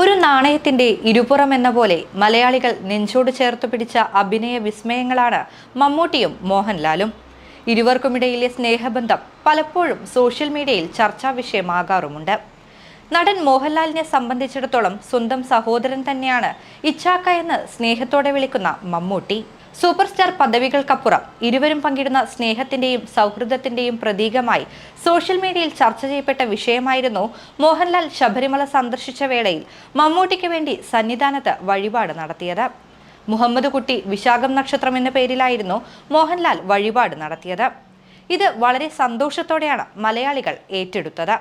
ഒരു നാണയത്തിന്റെ ഇരുപുറം എന്ന പോലെ മലയാളികൾ നെഞ്ചോട് ചേർത്ത് പിടിച്ച അഭിനയ വിസ്മയങ്ങളാണ് മമ്മൂട്ടിയും മോഹൻലാലും. ഇരുവർക്കുമിടയിലെ സ്നേഹബന്ധം പലപ്പോഴും സോഷ്യൽ മീഡിയയിൽ ചർച്ചാ വിഷയമാകാറുമുണ്ട്. നടൻ മോഹൻലാലിനെ സംബന്ധിച്ചിടത്തോളം സ്വന്തം സഹോദരൻ തന്നെയാണ് ഇച്ചാക്ക എന്ന് സ്നേഹത്തോടെ വിളിക്കുന്ന മമ്മൂട്ടി. സൂപ്പർ സ്റ്റാർ പദവികൾക്കപ്പുറം ഇരുവരും പങ്കിടുന്ന സ്നേഹത്തിന്റെയും സൗഹൃദത്തിന്റെയും പ്രതീകമായി സോഷ്യൽ മീഡിയയിൽ ചർച്ച ചെയ്യപ്പെട്ട വിഷയമായിരുന്നു മോഹൻലാൽ ശബരിമല സന്ദർശിച്ച വേളയിൽ മമ്മൂട്ടിക്ക് വേണ്ടി സന്നിധാനത്ത് വഴിപാട് നടത്തിയത്. മുഹമ്മദ് കുട്ടി വിശാഖം നക്ഷത്രം എന്ന പേരിലായിരുന്നു മോഹൻലാൽ വഴിപാട് നടത്തിയത്. ഇത് വളരെ സന്തോഷത്തോടെയാണ് മലയാളികൾ ഏറ്റെടുത്തത്.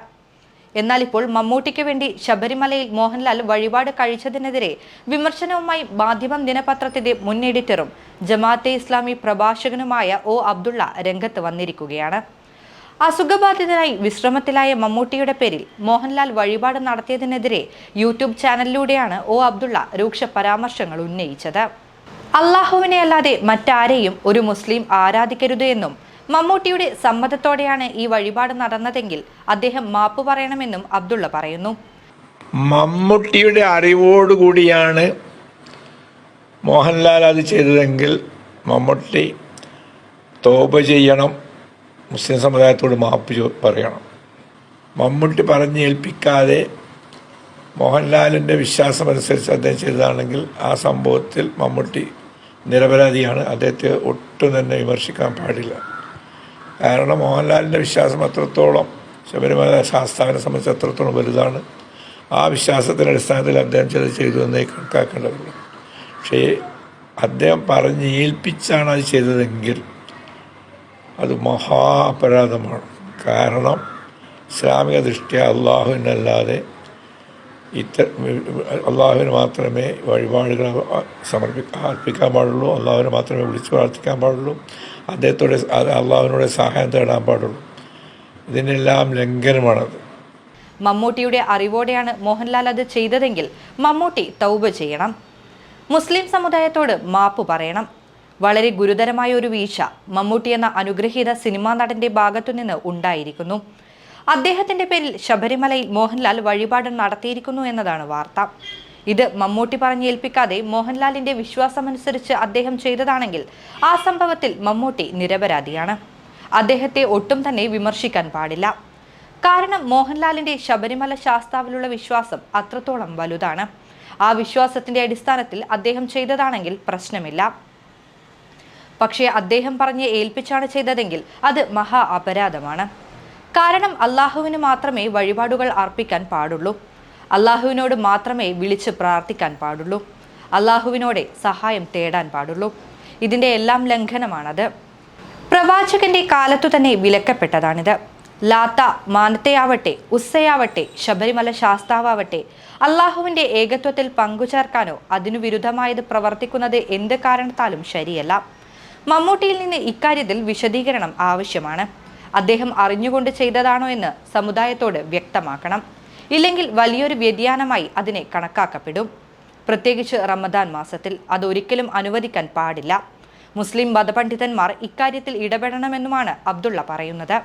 എന്നാൽ ഇപ്പോൾ മമ്മൂട്ടിക്ക് വേണ്ടി ശബരിമലയിൽ മോഹൻലാൽ വഴിപാട് കഴിച്ചതിനെതിരെ വിമർശനവുമായി മാധ്യമം ദിനപത്രത്തിന്റെ മുൻ എഡിറ്ററും ജമാഅത്തെ ഇസ്ലാമി പ്രഭാഷകനുമായ ഒ അബ്ദുള്ള രംഗത്ത് വന്നിരിക്കുകയാണ്. അസുഖബാധിതനായി വിശ്രമത്തിലായ മമ്മൂട്ടിയുടെ പേരിൽ മോഹൻലാൽ വഴിപാട് നടത്തിയതിനെതിരെ യൂട്യൂബ് ചാനലിലൂടെയാണ് ഒ അബ്ദുള്ള രൂക്ഷ പരാമർശങ്ങൾ ഉന്നയിച്ചത്. അള്ളാഹുവിനെ അല്ലാതെ മറ്റാരെയും ഒരു മുസ്ലിം ആരാധിക്കരുത് എന്നും മമ്മൂട്ടിയുടെ സമ്മതത്തോടെയാണ് ഈ വഴിപാട് നടന്നതെങ്കിൽ അദ്ദേഹം മാപ്പ് പറയണമെന്നും അബ്ദുള്ള പറയുന്നു. മമ്മൂട്ടിയുടെ അറിവോടുകൂടിയാണ് മോഹൻലാൽ അത് ചെയ്തതെങ്കിൽ മമ്മൂട്ടി തോപ ചെയ്യണം മുസ്ലിം സമുദായത്തോട് മാപ്പ് പറയണം. മമ്മൂട്ടി പറഞ്ഞേൽപ്പിക്കാതെ മോഹൻലാലിന്റെ വിശ്വാസമനുസരിച്ച് അദ്ദേഹം ചെയ്തതാണെങ്കിൽ ആ സംഭവത്തിൽ മമ്മൂട്ടി നിരപരാധിയാണ്. അദ്ദേഹത്തെ ഒട്ടും തന്നെ വിമർശിക്കാൻ പാടില്ല. കാരണം മോഹൻലാലിന്റെ വിശ്വാസം അത്രത്തോളം ശബരിമല ശാസ്താവിനെ സംബന്ധിച്ച് അത്രത്തോളം വലുതാണ്. ആ വിശ്വാസത്തിന്റെ അടിസ്ഥാനത്തിൽ അദ്ദേഹം ചിലത് ചെയ്തു എന്നേ കണക്കാക്കേണ്ടതുള്ളൂ. പക്ഷേ അദ്ദേഹം പറഞ്ഞ് ഏൽപ്പിച്ചാണ് അത് ചെയ്തതെങ്കിൽ അത് മഹാ അപരാധമാണ് കാരണം ഇസ്ലാമിക ദൃഷ്ടിയ അള്ളാഹുവിനല്ലാതെ ഇത്ത അള്ളാഹുവിന് മാത്രമേ വഴിപാടുകൾ സമർപ്പിക്കാൻ അർപ്പിക്കാൻ പാടുള്ളൂ അള്ളാഹുവിനെ മാത്രമേ വിളിച്ചു പ്രാർത്ഥിക്കാൻ പാടുള്ളൂ അദ്ദേഹത്തോടെ അള്ളാഹുവിനോട് സഹായം തേടാൻ പാടുള്ളൂ. ഇതിനെല്ലാം ലംഘനമാണത്. മമ്മൂട്ടിയുടെ അറിവോടെയാണ് മോഹൻലാൽ അത് ചെയ്തതെങ്കിൽ മമ്മൂട്ടി തൗബ ചെയ്യണം. മുസ്ലിം സമുദായത്തോട് മാപ്പ് പറയണം. വളരെ ഗുരുതരമായ ഒരു വീഴ്ച മമ്മൂട്ടി എന്ന അനുഗ്രഹീത സിനിമാ നടന്റെ ഭാഗത്തുനിന്ന് ഉണ്ടായിരിക്കുന്നു. അദ്ദേഹത്തിന്റെ പേരിൽ ശബരിമലയിൽ മോഹൻലാൽ വഴിപാട് നടത്തിയിരിക്കുന്നു എന്നതാണ് വാർത്ത. ഇത് മമ്മൂട്ടി പറഞ്ഞേൽപ്പിക്കാതെ മോഹൻലാലിന്റെ വിശ്വാസമനുസരിച്ച് അദ്ദേഹം ചെയ്തതാണെങ്കിൽ ആ സംഭവത്തിൽ മമ്മൂട്ടി നിരപരാധിയാണ്. അദ്ദേഹത്തെ ഒട്ടും തന്നെ വിമർശിക്കാൻ പാടില്ല. കാരണം മോഹൻലാലിന്റെ ശബരിമല ശാസ്താവിലുള്ള വിശ്വാസം അത്രത്തോളം വലുതാണ്. ആ വിശ്വാസത്തിന്റെ അടിസ്ഥാനത്തിൽ അദ്ദേഹം ചെയ്തതാണെങ്കിൽ പ്രശ്നമില്ല. പക്ഷേ അദ്ദേഹം പറഞ്ഞ് ഏൽപ്പിച്ചാണ് ചെയ്തതെങ്കിൽ അത് മഹാ അപരാധമാണ്. കാരണം അള്ളാഹുവിന് മാത്രമേ വഴിപാടുകൾ അർപ്പിക്കാൻ പാടുള്ളൂ. അള്ളാഹുവിനോട് മാത്രമേ വിളിച്ച് പ്രാർത്ഥിക്കാൻ പാടുള്ളൂ. അള്ളാഹുവിനോടെ സഹായം തേടാൻ പാടുള്ളൂ. ഇതിന്റെ എല്ലാം ലംഘനമാണത്. പ്രവാചകന്റെ കാലത്തു തന്നെ വിലക്കപ്പെട്ടതാണിത്. ലാത്ത മാനത്തെയാവട്ടെ ഉസ്സയാവട്ടെ ശബരിമല ശാസ്താവട്ടെ അള്ളാഹുവിന്റെ ഏകത്വത്തിൽ പങ്കുചേർക്കാനോ അതിനു വിരുദ്ധമായത് പ്രവർത്തിക്കുന്നത് എന്ത് കാരണത്താലും ശരിയല്ല. മമ്മൂട്ടിയിൽ നിന്ന് ഇക്കാര്യത്തിൽ വിശദീകരണം ആവശ്യമാണ്. അദ്ദേഹം അറിഞ്ഞുകൊണ്ട് ചെയ്തതാണോ എന്ന് സമുദായത്തോട് വ്യക്തമാക്കണം. ഇല്ലെങ്കിൽ വലിയൊരു വ്യതിയാനമായി അതിനെ കണക്കാക്കപ്പെടും. പ്രത്യേകിച്ച് റമദാൻ മാസത്തിൽ അതൊരിക്കലും അനുവദിക്കാൻ പാടില്ല. മുസ്ലിം മതപണ്ഡിതന്മാർ ഇക്കാര്യത്തിൽ ഇടപെടണമെന്നുമാണ് അബ്ദുള്ള പറയുന്നത്.